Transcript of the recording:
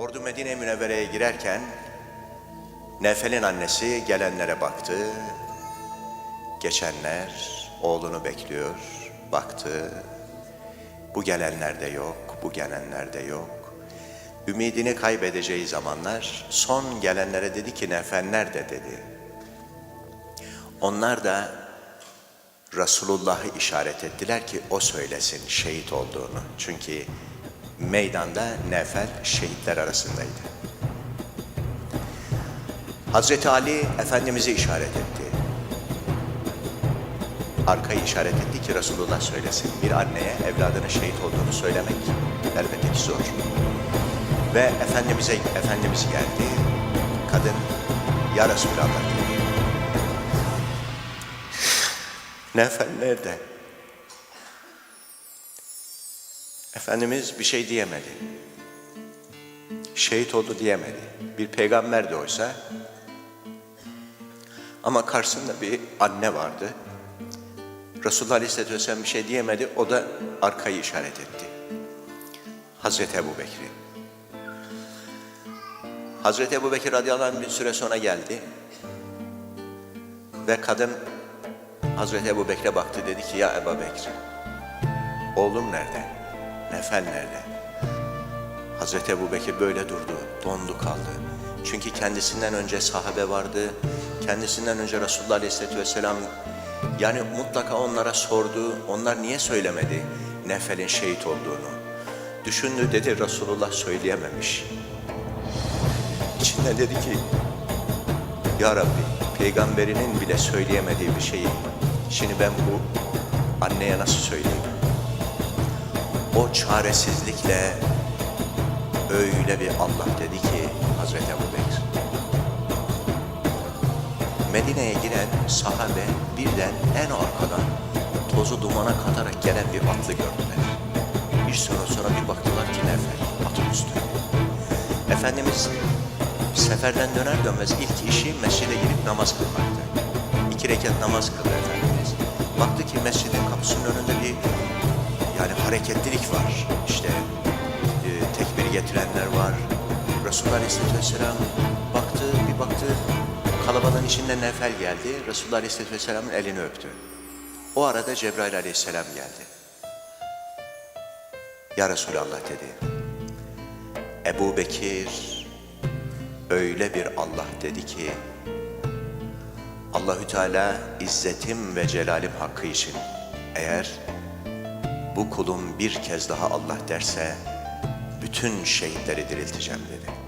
Ordu Medine Münevvere'ye girerken Nefel'in annesi gelenlere baktı. Geçenler oğlunu bekliyor, baktı. Bu gelenler de yok, bu gelenler de yok. Ümidini kaybedeceği zamanlar son gelenlere dedi ki Nefel nerede dedi. Onlar da Resulullah'ı işaret ettiler ki o söylesin şehit olduğunu. Çünkü meydanda Nefel şehitler arasındaydı. Hazreti Ali Efendimiz'i işaret etti. Arkayı işaret etti ki Resulullah söylesin. Bir anneye evladının şehit olduğunu söylemek elbette ki zor. Ve Efendimiz'e Efendimiz geldi. Kadın ya Resulallah dedi. Nefel nerede? Efendimiz bir şey diyemedi. Şehit oldu diyemedi. Bir peygamber de oysa ama karşısında bir anne vardı. Resulullah Aleyhisselatü Vesselam bir şey diyemedi. O da arkayı işaret etti. Hazreti Ebu Bekir'i. Hazreti Ebu Bekir radıyallahu anh bir süre sonra geldi. Ve kadın Hazreti Ebu Bekir'e baktı dedi ki ya Ebu Bekir oğlum nerede? Nefel nerede? Hazreti Ebu Bekir böyle durdu, dondu kaldı. Çünkü kendisinden önce sahabe vardı, kendisinden önce Resulullah Aleyhisselatü Vesselam yani mutlaka onlara sordu, onlar niye söylemedi Nefel'in şehit olduğunu? Düşündü dedi Resulullah söyleyememiş. İçinden dedi ki Ya Rabbi peygamberinin bile söyleyemediği bir şeyi şimdi ben bu anneye nasıl söyleyeyim? O çaresizlikle öyle bir Allah dedi ki Hazreti Ebu Bekir. Medine'ye giren sahabe birden en arkadan tozu dumana katarak gelen bir atlı gördüler. Bir süre sonra bir baktılar ki Nefel atın üstünde. Efendimiz seferden döner dönmez ilk işi mescide girip namaz kılmaktı. İki rekat namaz kıldı Efendimiz. Baktı ki mescidin kapısının önünde bir hareketlilik var. İşte e, tekbir getirenler var. Resulullah Aleyhisselatü Vesselam baktı, bir baktı kalabalığın içinde Nefel geldi. Resulullah Aleyhisselatü Vesselam'ın elini öptü. O arada Cebrail Aleyhisselam geldi. Ya Resulallah dedi. Ebu Bekir öyle bir Allah dedi ki Allahü Teala izzetim ve celalim hakkı için eğer bu kulum bir kez daha Allah derse bütün şehitleri dirilteceğim dedi.